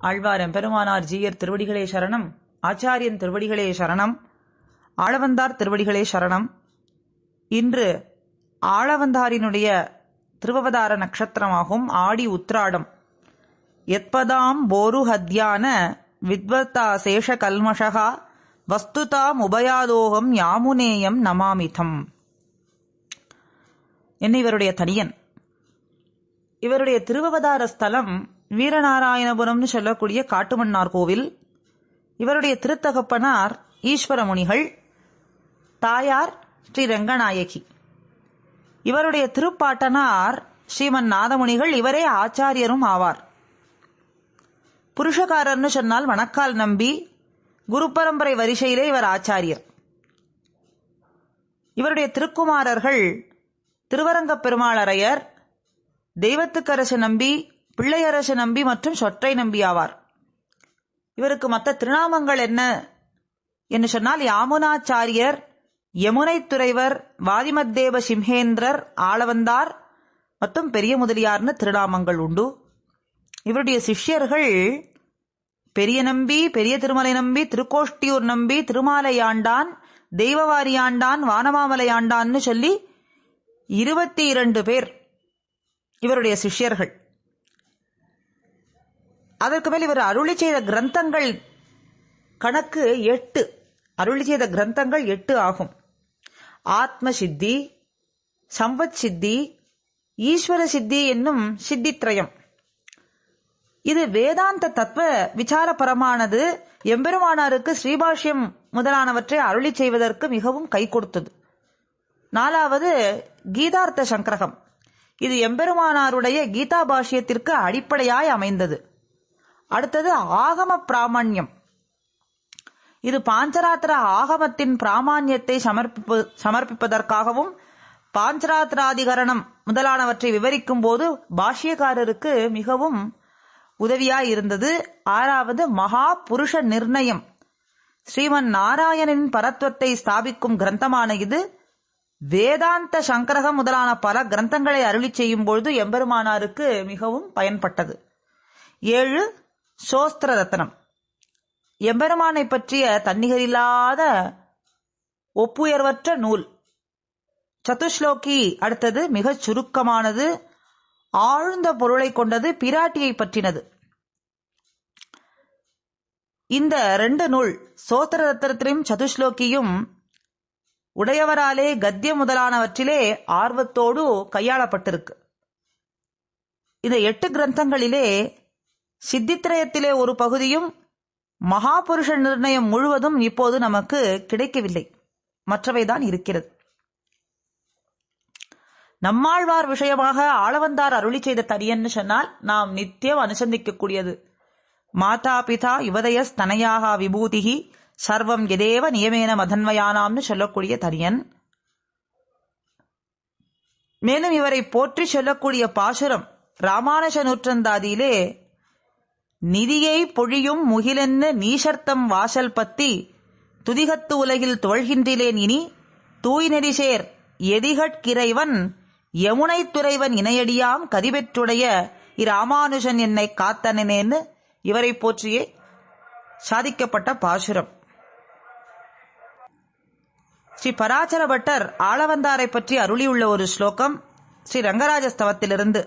ஆழ்வாரம் பெருமானார் ஜீயர் திருவடிகளே சரணம். ஆச்சாரியன் திருவடிகளே சரணம். ஆளவந்தார் திருவடிகளே சரணம். இன்று ஆளவந்தாரினுடைய திருவவதார நட்சத்திரமாகும் ஆடி உத்ராடம் எத்பதாம் போருஹத்யான வித்வத்தா சேஷ கல்மஷகா வஸ்துதாம் உபயாதோகம் யாமுனேயம் நமாமிதம். என்ன இவருடைய தனியன். இவருடைய திருவவதார ஸ்தலம் வீரநாராயணபுரம்னு சொல்லக்கூடிய காட்டுமன்னார் கோவில். இவருடைய திருத்தகப்பனார் ஈஸ்வரமுனிகள் தாயார் ஸ்ரீ ரங்கநாயகி. இவருடைய திருப்பாட்டனார் ஸ்ரீமன் நாதமுனிகள். இவரே ஆச்சாரியரும் ஆவார். புருஷகாரர்னு சொன்னால் வணக்கால் நம்பி குரு பரம்பரை வரிசையிலே இவர் ஆச்சாரியர். இவருடைய திருக்குமாரர்கள் திருவரங்கப் பெருமாளரையர் தெய்வத்துக்கரசு நம்பி பிள்ளையரசு நம்பி மற்றும் சொற்றை நம்பி ஆவார். இவருக்கு மற்ற திருநாமங்கள் என்ன? என்று சொன்னால் யாமுனாச்சாரியர் யமுனை துறைவர் வாதிமத்தேவ சிம்ஹேந்திரர் ஆளவந்தார் மற்றும் பெரிய முதலியார்னு திருநாமங்கள் உண்டு. இவருடைய சிஷ்யர்கள் பெரிய நம்பி பெரிய திருமலை நம்பி திருக்கோஷ்டியூர் நம்பி திருமாலையாண்டான் தெய்வவாரியாண்டான் வானமாமலையாண்டான்னு சொல்லி இருபத்தி இரண்டு பேர் இவருடைய சிஷ்யர்கள். அதற்கு மேல் இவர் அருளி செய்த கிரந்தங்கள் கணக்கு எட்டு. அருளி செய்த கிரந்தங்கள் எட்டு ஆகும். ஆத்ம சித்தி சம்பத் சித்தி ஈஸ்வர சித்தி என்னும் சித்தித்ரயம் இது வேதாந்த தத்துவ விசாரபரமானது. எம்பெருமானாருக்கு ஸ்ரீபாஷ்யம் முதலானவற்றை அருளி செய்வதற்கு மிகவும் கை கொடுத்தது. நாலாவது கீதார்த்த சங்கிரகம். இது எம்பெருமானாருடைய கீதா பாஷ்யத்திற்கு அடிப்படையாய் அமைந்தது. அடுத்தது ஆகம பிராமணியம். இது பாஞ்சராத்திர ஆகமத்தின் பிராமான்யத்தை சமர்ப்பிப்பு சமர்ப்பிப்பதற்காகவும் பாஞ்சராத்திராதிகரணம் முதலானவற்றை விவரிக்கும் போது பாஷ்யக்காரருக்கு மிகவும் உதவியாய் இருந்தது ஆறாவது மகா புருஷ நிர்ணயம். ஸ்ரீமன் நாராயணனின் பரத்வத்தை ஸ்தாபிக்கும் கிரந்தமான இது. வேதாந்த சங்கரகம் முதலான பல கிரந்தங்களை அருளி செய்யும் பொழுது எம்பெருமானாருக்கு மிகவும் பயன்பட்டது. ஏழு சோஸ்திர ரத்னம் எம்பெருமானை பற்றிய தன்னிகரில்லாத ஒப்புயர்வற்ற நூல். சதுஸ்லோகி அடுத்தது மிகச் சுருக்கமானது ஆழ்ந்த பொருளை கொண்டது பிராட்டியை பற்றினது. இந்த ரெண்டு நூல் சோத்திர ரத்னத்திலும் சதுஸ்லோகியும் உடையவராலே கத்தியம் முதலானவற்றிலே ஆர்வத்தோடு கையாளப்பட்டிருக்கு. இந்த எட்டு கிரந்தங்களிலே சித்தித்திரயத்திலே ஒரு பகுதியும் மகாபுருஷ நிர்ணயம் முழுவதும் இப்போது நமக்கு கிடைக்கவில்லை. மற்றவைதான் இருக்கிறது. நம்மாழ்வார் விஷயமாக ஆளவந்தார் அருளி செய்த தரியன்னு சொன்னால் நாம் நித்தியம் அனுசந்திக்கக்கூடியது. மாதா பிதா யுவதய ஸ்தனையாக விபூதிகி சர்வம் எதேவ நியமேன மதன்வயானாம்னு சொல்லக்கூடிய தரியன். மேலும் இவரை போற்றி சொல்லக்கூடிய பாசுரம் ராமானுஜ நூற்றந்தாதியிலே நிதியை பொழியும் முகிலென்னு நீசர்த்தம் வாசல் பத்தி துதிகத்து உலகில் துவழ்கின்றிலேன் இனி. தூய் நெறிசேர் எதிகட்கிறைவன் யமுனை துறைவன் இணையடியாம் கதிபெற்றுடைய இராமானுஜன் என்னை காத்தனேன்னு இவரை போற்றியே சாதிக்கப்பட்ட பாசுரம். ஸ்ரீ பராசர பட்டர் ஆளவந்தாரை பற்றி அருளியுள்ள ஒரு ஸ்லோகம் ஸ்ரீ ரங்கராஜஸ்தவத்திலிருந்து.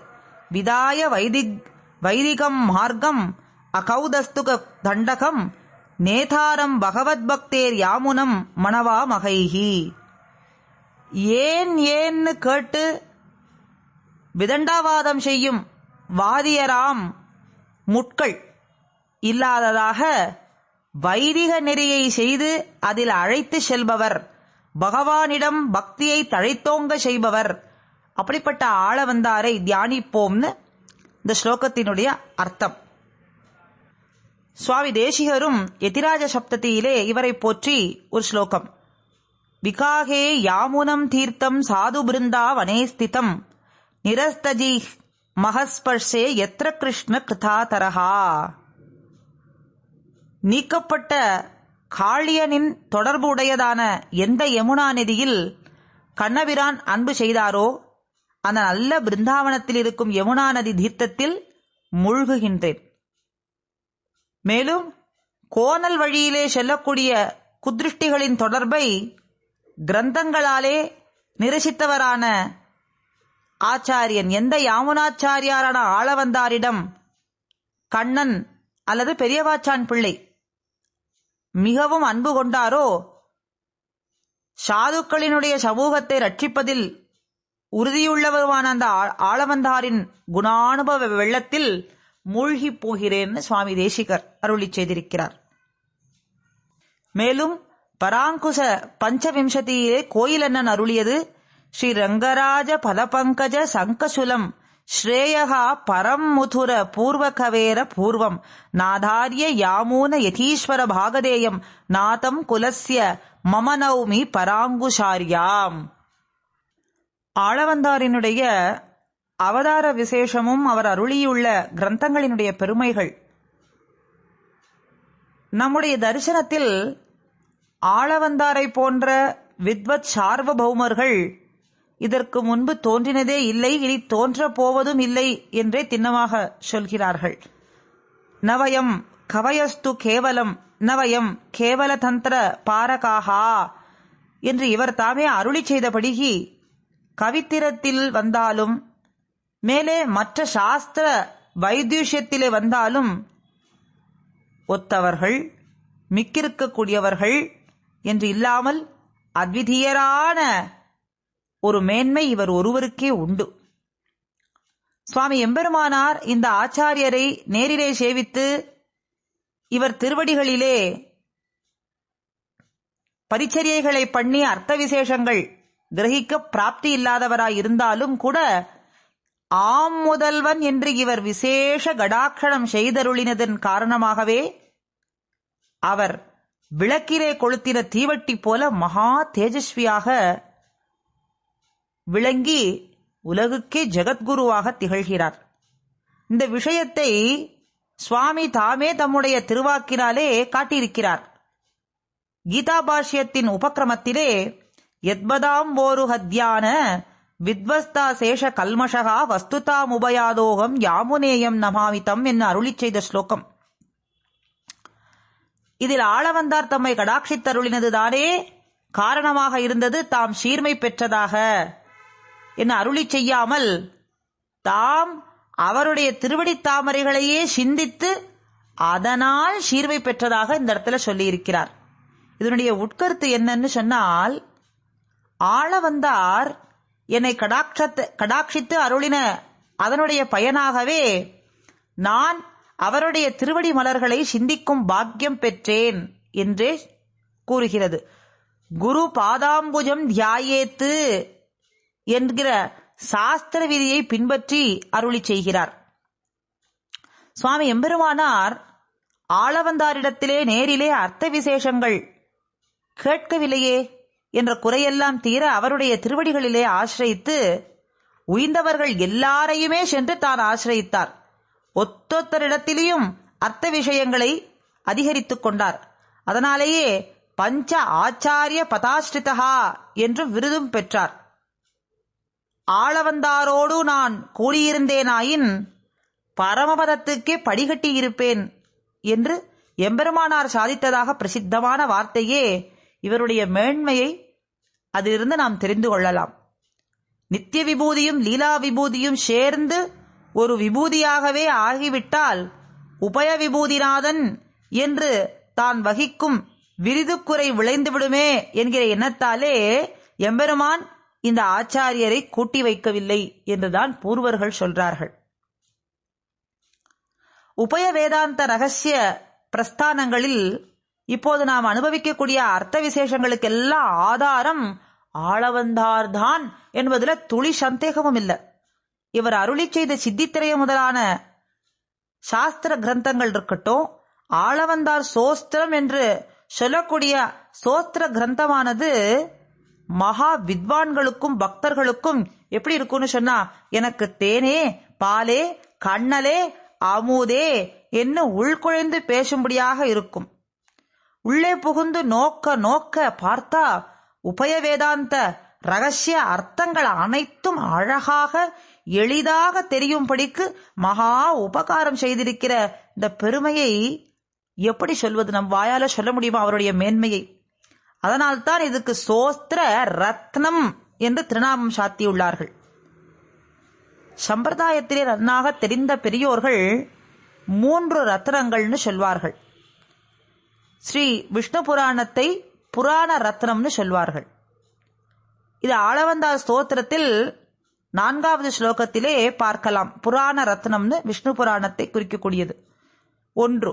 விதாய வைதிக் வைதிகம் மார்க்கம் அகௌதஸ்துக தண்டகம் நேதாரம் பகவத் பக்தேர் யாமுனம் மணவா மகைஹி. ஏன் ஏன்னு கேட்டு விதண்டாவாதம் செய்யும் வாதியராம் முட்கள் இல்லாததாக வைதிக நெறியை செய்து அதில் அழைத்து செல்பவர். பகவானிடம் பக்தியை தழைத்தோங்க செய்பவர். அப்படிப்பட்ட ஆள வந்தாரை தியானிப்போம்னு இந்த ஸ்லோகத்தினுடைய அர்த்தம். சுவாமி தேசிகரும் எதிராஜ சப்தத்தியிலே இவரை போற்றி ஒரு ஸ்லோகம். விகாகே யாமுனம் தீர்த்தம் சாது பிருந்தா வனேஸ்திதம் நிரஸ்தஜி மகஸ்பர்ஷே எத்திர கிருஷ்ண கிருதாதரஹா. நீக்கப்பட்ட காளியனின் தொடர்பு உடையதான எந்த யமுனா நதியில் கண்ணபிரான் அன்பு செய்தாரோ அந்த நல்ல பிருந்தாவனத்தில் இருக்கும் யமுனா நதி தீர்த்தத்தில் மூழ்குகின்றேன். மேலும் கோணல் வழியிலே செல்லக்கூடிய குதிருஷ்டிகளின் தொடர்பை கிரந்தங்களாலே நிரசித்தவரான ஆச்சாரியன் எந்த யாமுனாச்சாரியாரான ஆளவந்தாரிடம் கண்ணன் அல்லது பெரியவாச்சான் பிள்ளை மிகவும் அன்பு கொண்டாரோ சாதுக்களினுடைய சமூகத்தை ரட்சிப்பதில் உறுதியுள்ளவருமான அந்த ஆளவந்தாரின் குணானுபவ வெள்ளத்தில் மூழ்கி போகிறேன்னு சுவாமி தேசிகர் அருளிச் செய்திருக்கிறார். மேலும் பராங்குச பஞ்சவிம்சதியிலே கோயிலண்ணன் அருளியது ஸ்ரீ ரங்கராஜ பதபங்கஜ சங்கசுலம் ஸ்ரேயகா பரம் முதுர பூர்வகவேர பூர்வம் நாதாரிய யாமூன யதீஸ்வர பாகதேயம் நாதம் குலஸ்ய மம நௌமி பராங்குஷாரியாம் ஆளவந்தாரினுடைய அவதார விசேஷமும் அவர் அருளியுள்ள கிரந்தங்களினுடைய பெருமைகள். நம்முடைய தரிசனத்தில் ஆளவந்தாரை போன்ற வித்வத் சார்வபௌமர்கள் இதற்கு முன்பு தோன்றினதே இல்லை இனி தோன்றப் போவதும் இல்லை என்றே திண்ணமாக சொல்கிறார்கள். நவயம் கவயஸ்து கேவலம் நவயம் கேவல தந்திர பாரகாகா என்று இவர் தாமே அருளி செய்தபடிகி கவித்திரத்தில் வந்தாலும் மேலே மற்ற சாஸ்திர வைத்தியுஷத்திலே வந்தாலும் ஒத்தவர்கள் மிக்கிருக்கக்கூடியவர்கள் என்று இல்லாமல் அத்விதீயரான ஒரு மேன்மை இவர் ஒருவருக்கே உண்டு. சுவாமி எம்பெருமானார் இந்த ஆச்சாரியரை நேரிலே சேவித்து இவர் திருவடிகளிலே பரிச்சரியைகளை பண்ணி அர்த்த விசேஷங்கள் கிரகிக்க பிராப்தி இல்லாதவராய் இருந்தாலும் கூட ஆம் முதல்வன் என்று இவர் விசேஷ கடாட்சணம் செய்தருளினதன் காரணமாகவே அவர் விளக்கிலே கொளுத்தின தீவட்டி போல மகா தேஜஸ்வியாக விளங்கி உலகுக்கே ஜெகத்குருவாக திகழ்கிறார். இந்த விஷயத்தை சுவாமி தாமே தம்முடைய திருவாக்கினாலே காட்டியிருக்கிறார். கீதா பாஷ்யத்தின் உபக்கிரமத்திலே எத்பதாம் ஓரு ஹத்யான வித்வஸ்தா சேஷ கல்மஷகா வஸ்துதாமுபயாதோகம் யாமுனேயம் நமாமிதம் என்று அருளிச் செய்த ஸ்லோகம். இதில் ஆளவந்தார் தம்மை கடாட்சித்தருளினதுதானே? காரணமாக இருந்தது தாம் சீர்மை பெற்றதாக என்ன அருளி செய்யாமல் தாம் அவருடைய திருவடி தாமரைகளையே சிந்தித்து அதனால் சீர்மை பெற்றதாக இந்த இடத்துல சொல்லியிருக்கிறார். இதனுடைய உட்கருத்து என்னன்னு சொன்னால் ஆளவந்தார் என்னை கடாட்சத்து கடாட்சித்து அருளின அதனுடைய பயனாகவே நான் அவருடைய திருவடி மலர்களை சிந்திக்கும் பாக்கியம் பெற்றேன் என்றே கூறுகிறது. குரு பாதாம்புஜம் தியாயேத்து என்கிற சாஸ்திர விதியை பின்பற்றி அருளி செய்கிறார். சுவாமி எம்பெருமானார் ஆளவந்தாரிடத்திலே நேரிலே அர்த்த விசேஷங்கள் கேட்கவில்லையே? என்ற குறையெல்லாம் தீர அவருடைய திருவடிகளிலே ஆசிரயித்து உய்ந்தவர்கள் எல்லாரையுமே சென்று தான் ஆசிரயித்தார். ஒத்தொத்தரிடத்திலேயும் அர்த்த விஷயங்களை அதிகரித்துக் கொண்டார். அதனாலேயே பஞ்ச ஆச்சாரிய பதாஸ்ரிதா என்று விருதும் பெற்றார். ஆளவந்தாரோடு நான் கூடியிருந்தேனாயின் பரமபதத்துக்கே படிகட்டி இருப்பேன் என்று எம்பெருமானார் சாதித்ததாக பிரசித்தமான வார்த்தையே இவருடைய மேன்மையை அதிலிருந்து நாம் தெரிந்து கொள்ளலாம். நித்திய விபூதியும் லீலா விபூதியும் சேர்ந்து ஒரு விபூதியாகவே ஆகிவிட்டால் உபய விபூதிநாதன் என்று தான் வகிக்கும் விரிதுக்குறை விளைந்துவிடுமே என்கிற எண்ணத்தாலே எம்பெருமான் இந்த ஆச்சாரியரை கூட்டி வைக்கவில்லை என்றுதான் பூர்வர்கள் சொல்றார்கள். உபய வேதாந்த ரகசிய பிரஸ்தானங்களில் இப்போது நாம் அனுபவிக்கக்கூடிய அர்த்த விசேஷங்களுக்கெல்லாம் ஆதாரம் ஆளவந்தார்தான் என்பதுல துளி சந்தேகமும் இல்லை. இவர் அருளி செய்த சித்தித்திரைய முதலான சாஸ்திர கிரந்தங்கள் இருக்கட்டும் ஆளவந்தார் சோஸ்திரம் என்று சொல்லக்கூடிய சோஸ்திர கிரந்தமானது மகா வித்வான்களுக்கும் பக்தர்களுக்கும் எப்படி இருக்கும்னு சொன்னா எனக்கு தேனே பாலே கண்ணலே அமுதே என்ன உள்குழைந்து பேசும்படியாக இருக்கும். உள்ளே புகுந்து நோக்க நோக்க பார்த்தா உபய வேதாந்த ரகசிய அர்த்தங்கள் அனைத்தும் அழகாக எளிதாக தெரியும்படிக்கு மகா உபகாரம் செய்திருக்கிற இந்த பெருமையை எப்படி சொல்வது? நம் வாயால சொல்ல முடியுமா அவருடைய மேன்மையை? அதனால்தான் இதுக்கு சோஸ்திர ரத்னம் என்று திருநாமம் சாத்தியுள்ளார்கள். சம்பிரதாயத்திலே நன்னாக தெரிந்த பெரியோர்கள் மூன்று ரத்னங்கள்னு சொல்வார்கள். ஸ்ரீ விஷ்ணு புராணத்தை புராண ரத்னம்னு சொல்வார்கள். இது ஆளவந்தா ஸ்தோத்திரத்தில் நான்காவது ஸ்லோகத்திலே பார்க்கலாம். புராண ரத்னம்னு விஷ்ணு புராணத்தை குறிக்கக்கூடியது. ஒன்று.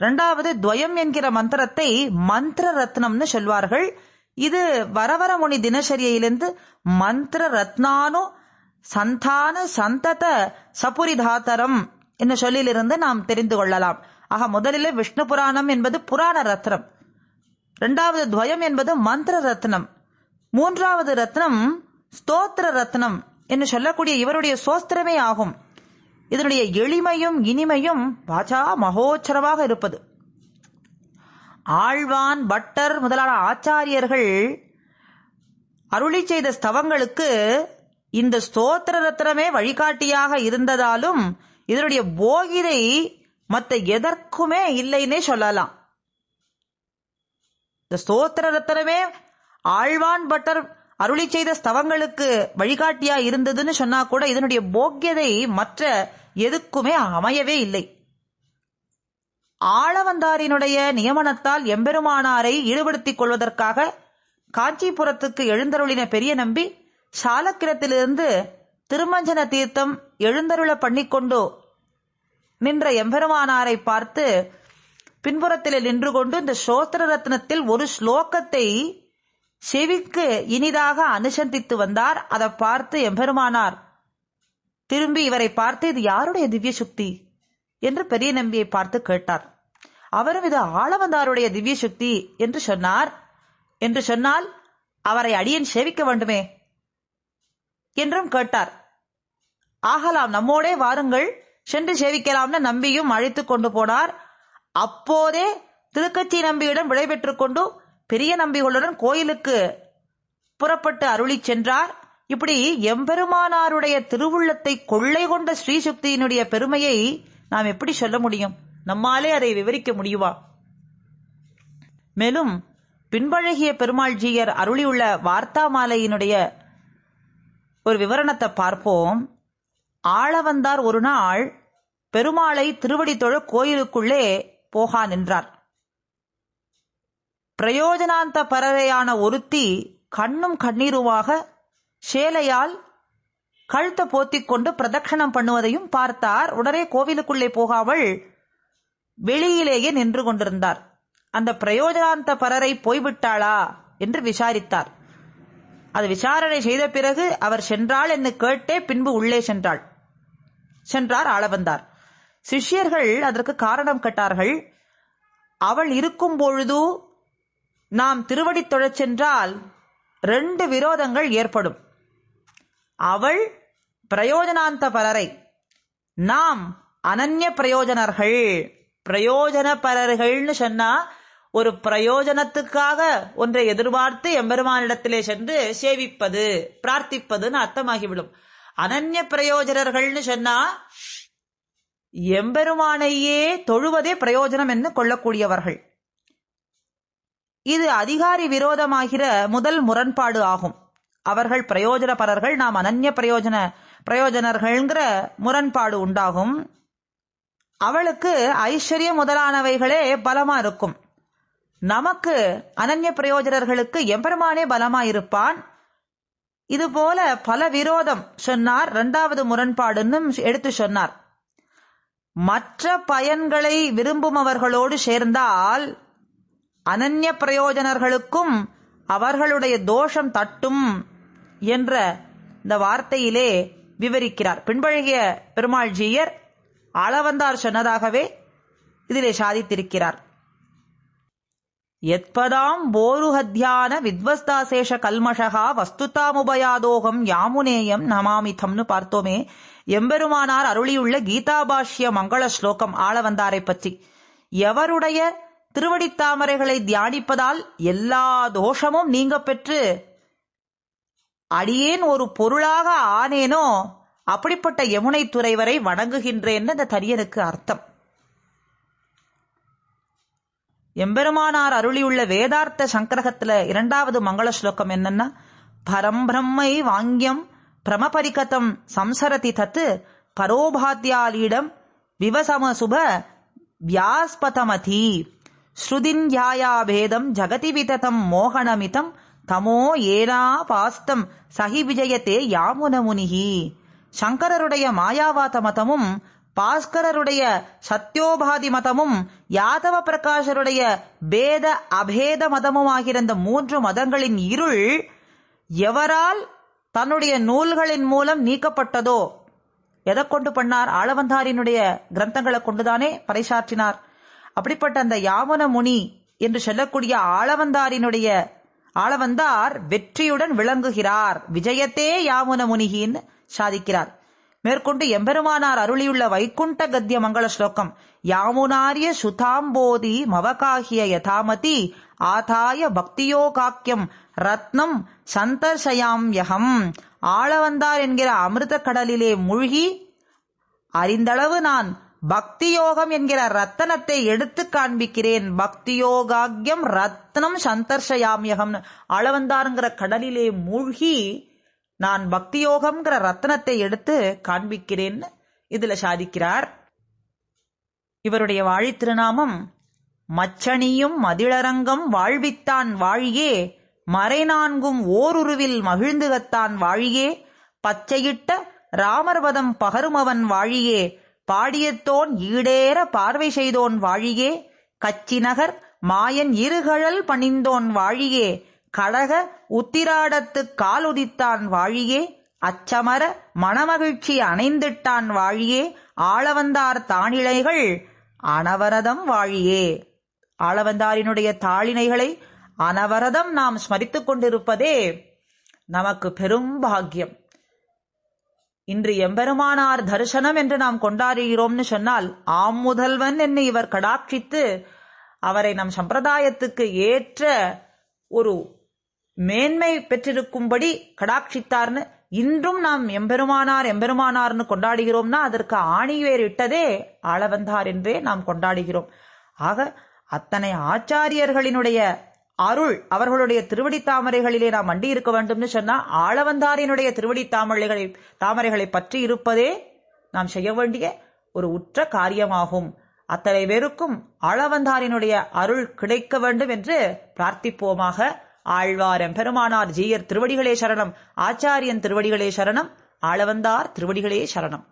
இரண்டாவது துவயம் என்கிற மந்திரத்தை மந்திர ரத்னம்னு சொல்வார்கள். இது வரவரமுனி தினசரியிலிருந்து மந்திர ரத்னானு சந்தான சந்தத சபுரிதாத்தரம் என்ன சொல்லிலிருந்து நாம் தெரிந்து கொள்ளலாம். ஆக முதலிலே விஷ்ணு புராணம் என்பது புராண ரத்னம். இரண்டாவது துவயம் என்பது மந்திர ரத்னம். மூன்றாவது ரத்னம் ஸ்தோத்திர ரத்னம் என்று சொல்லக்கூடிய இவருடைய சோஸ்திரமே ஆகும். இதனுடைய எளிமையும் இனிமையும் வாச்சா மகோச்சரமாக இருப்பது. ஆழ்வான் பட்டர் முதலான ஆச்சாரியர்கள் அருளி செய்த ஸ்தவங்களுக்கு இந்த ஸ்தோத்திர ரத்னமே வழிகாட்டியாக இருந்ததாலும் இதனுடைய போகிதை மற்ற எதற்குமே இல்லைன்னே சொல்லலாம். இந்த ஸ்தோத்திர ரத்தனமே ஆழ்வான் பட்டர் அருளி செய்த ஸ்தவங்களுக்கு வழிகாட்டியா இருந்ததுன்னு சொன்னா கூட இதனுடைய போக்கியதை மற்ற எதுக்குமே அமையவே இல்லை. ஆளவந்தாரினுடைய நியமனத்தால் எம்பெருமானாரை ஈடுபடுத்திக் கொள்வதற்காக காஞ்சிபுரத்துக்கு எழுந்தருளின பெரிய நம்பி சாலக்கிரத்திலிருந்து திருமஞ்சன தீர்த்தம் எழுந்தருள பண்ணிக்கொண்டு நின்ற எம்பெருமானாரை பார்த்து பின்புறத்தில் நின்று கொண்டு இந்த சோத்திர ரத்னத்தில் ஒரு ஸ்லோகத்தை செவிக்கு இனிதாக அனுசந்தித்து வந்தார். அதை பார்த்து எம்பெருமானார் திரும்பி இவரை பார்த்து இது யாருடைய திவ்ய சுக்தி? என்று பெரிய நம்பியை பார்த்து கேட்டார். அவரும் இது ஆளவந்தாருடைய திவ்ய சுக்தி என்று சொன்னார். என்று சொன்னால் அவரை அடியன் சேவிக்க வேண்டுமே? என்றும் கேட்டார். ஆகலாம் நம்மோடே வாருங்கள். சென்று சேவிக்கலாம்னு நம்பியும் அழைத்து கொண்டு போனார். அப்போதே திருக்கச்சி நம்பியிடம் விடைபெற்று கொண்டு பெரிய நம்பிகளுடன் கோயிலுக்கு புறப்பட்டு அருளி சென்றார். இப்படி எம்பெருமானாருடைய திருவுள்ளத்தை கொள்ளை கொண்ட ஸ்ரீசுக்தியினுடைய பெருமையை நாம் எப்படி சொல்ல முடியும்? நம்மாலே அதை விவரிக்க முடியுமா? மேலும் பின்பழகிய பெருமாள் ஜீயர் அருளியுள்ள வார்த்தா மாலையினுடைய ஒரு விவரணத்தை பார்ப்போம். ஆளவந்தார் ஒரு நாள் பெருமாளை திருவடி தொழ கோயிலுக்குள்ளே போகா நின்றார். பிரயோஜனாந்த பறவையான ஒருத்தி கண்ணும் கண்ணீருமாக சேலையால் கழுத்தை போத்திக் கொண்டு பிரதட்சணம் பண்ணுவதையும் பார்த்தார். உடனே கோவிலுக்குள்ளே போகாமல் வெளியிலேயே நின்று கொண்டிருந்தார். அந்த பிரயோஜனாந்த பரரை போய்விட்டாளா என்று விசாரித்தார். அது விசாரணை செய்த பிறகு அவர் சென்றாள் என்று கேட்டே பின்பு உள்ளே சென்றாள். சென்றார் ஆளவந்தார் சிஷ்யர்கள் அதற்கு காரணம் கட்டார்கள். அவள் இருக்கும் பொழுது நாம் திருவடி தொழச் சென்றால் ரெண்டு விரோதங்கள் ஏற்படும். அவள் பிரயோஜனாந்த பலரை நாம் அனன்ய பிரயோஜனர்கள் பிரயோஜன பலர்கள்னு சொன்னா ஒரு பிரயோஜனத்துக்காக ஒன்றை எதிர்பார்த்து எம்பெருமானிடத்திலே சென்று சேவிப்பது பிரார்த்திப்பதுன்னு அர்த்தமாகிவிடும். அனன்ய பிரயோஜனர்கள்னு சொன்னா எம்பெருமானையே தொழுவதே பிரயோஜனம் என்று கொள்ளக்கூடியவர்கள். இது அதிகாரி விரோதமாகிற முதல் முரண்பாடு ஆகும். அவர்கள் பிரயோஜனபரர்கள் நாம் அனன்ய பிரயோஜன பிரயோஜனர்கள்ங்கிற முரண்பாடு உண்டாகும். அவளுக்கு ஐஸ்வர்யம் முதலானவைகளே பலமா இருக்கும். நமக்கு அனன்ய பிரயோஜனர்களுக்கு எம்பெருமானே பலமா இருப்பான். இது போல பல விரோதம் சொன்னார். இரண்டாவது முரண்பாடுன்னு எடுத்து சொன்னார். மற்ற பயன்களை விரும்புமவர்களோடு சேர்ந்தால் அனன்ய பிரயோஜனர்களுக்கும் அவர்களுடைய தோஷம் தட்டும் என்ற இந்த வார்த்தையிலே விவரிக்கிறார். பின்பழகிய பெருமாள் ஜீயர் அளவந்தார் சொன்னதாகவே இதிலே சாதித்திருக்கிறார். எத்பதாம் போருஹத்யான வித்வஸ்தாசேஷ கல்மஷகா வஸ்துதாமுபயாதோகம் யாமுனேயம் நமாமிதம்னு பார்த்தோமே. எம்பெருமானார் அருளியுள்ள கீதாபாஷ்ய மங்கள ஸ்லோகம் ஆளவந்தாரை பற்றி. எவருடைய திருவடித்தாமரைகளை தியானிப்பதால் எல்லா தோஷமும் நீங்க பெற்று அடியேன் ஒரு பொருளாக ஆனேனோ? அப்படிப்பட்ட யமுனை துறைவரை வணங்குகின்றேன்னு அந்த தரியனுக்கு அர்த்தம். எம்பெருமானார் அருளியுள்ள வேதார்த்த சங்கரகத்துல இரண்டாவது மங்கள ஸ்லோகம் என்னன்னா பரம்பிரம்மை வாங்கியம் பிரமபரிகதம் சம்சரதி தத்து பரோபாத்தியாலீடம் விவசம சுப வியாஸ்பதமதி ஸ்ருதிஞ்யாயாபேதம் ஜகதி விததம் மோகனமிதம் தமோ ஏனா பாஸ்தம் சகி விஜயத்தே யாமுன முனிகி சங்கரருடைய மாயாவாத மதமும் பாஸ்கரருடைய சத்யோபாதி மதமும் யாதவ பிரகாஷருடைய பேத அபேத மதமுமாகிற இந்த மூன்று மதங்களின் இருள் எவரால் தன்னுடைய நூல்களின் மூலம் நீக்கப்பட்டதோ எதை கொண்டு பண்ணார்? ஆளவந்தாரினுடைய கிரந்தங்களை கொண்டுதானே பறைசாற்றினார். அப்படிப்பட்ட அந்த யாமன முனி என்று சொல்லக்கூடிய ஆளவந்தாரினுடைய ஆளவந்தார் வெற்றியுடன் விளங்குகிறார். விஜயத்தே யாமுன முனிகின்னு சாதிக்கிறார். மேற்கொண்டு எம்பெருமானார் அருளியுள்ள வைகுண்ட கத்திய மங்கள ஸ்லோகம் யாமுனாரிய சுதாம்போதி மவகாகிய யதாமதி ஆதாய பக்தியோகாக்கியம் ரத்னம் சந்தர்ஷயாம்யகம் ஆளவந்தார் என்கிற அமிர்த கடலிலே மூழ்கி அறிந்தளவு நான் பக்தி யோகம் என்கிற ரத்தனத்தை எடுத்து காண்பிக்கிறேன். பக்தி யோகாக்கியம் ரத்னம் சந்தர்ஷயாமியகம் அளவந்தாருங்கிற கடலிலே மூழ்கி நான் பக்தி யோகம்ங்கிற ரத்னத்தை எடுத்து காண்பிக்கிறேன்னு இதுல சாதிக்கிறார். இவருடைய வாழி திருநாமம் மச்சணியும் மதிளரங்கம் வாழ்வித்தான் வாழியே மறைநான்கும் ஓருருவில் மகிழ்ந்துகத்தான் வாழியே பச்சையிட்ட ராமர்வதம் பகருமவன் வாழியே பாடியத்தோன் ஈடேற பார்வை செய்தோன் வாழியே கச்சிநகர் மாயன் இருகழல் பணிந்தோன் வாழியே கடக உத்திராடத்து காலுதித்தான் வாழியே அச்சமர மணமகிழ்ச்சி அணைந்திட்டான் வாழியே ஆளவந்தார் தானிலைகள் அனவரதம் வாழியே. ஆளவந்தாரினுடைய தாளினைகளை அனவரதம் நாம் ஸ்மரித்துக் கொண்டிருப்பதே நமக்கு பெரும் பாக்கியம். இன்று எம்பெருமானார் தரிசனம் என்று நாம் கொண்டாடுகிறோம்னு சொன்னால் ஆம் முதல்வன் என்னை இவர் கடாட்சித்து அவரை நம் சம்பிரதாயத்துக்கு ஏற்ற ஒரு மேன்மை பெற்றிருக்கும்படி கடாட்சித்தார்னு இன்றும் நாம் எம்பெருமானார் எம்பெருமானார்னு கொண்டாடுகிறோம்னா அதற்கு ஆணிவேர் இட்டதே ஆளவந்தார் என்றே நாம் கொண்டாடுகிறோம். ஆக அத்தனை ஆச்சாரியர்களினுடைய அருள் அவர்களுடைய திருவடி தாமரைகளிலே நாம் அண்டி இருக்க வேண்டும்னு சொன்னா ஆளவந்தாரினுடைய திருவடி தாமரைகளை தாமரைகளை பற்றி இருப்பதே நாம் செய்ய வேண்டிய ஒரு உற்ற காரியமாகும். அத்தனை பேருக்கும் ஆளவந்தாரினுடைய அருள் கிடைக்க வேண்டும் என்று பிரார்த்திப்போமாக ஆழ்வாரம். பெருமானார் ஜீயர் திருவடிகளே சரணம். ஆச்சாரியன் திருவடிகளே சரணம். ஆளவந்தார் திருவடிகளே சரணம்.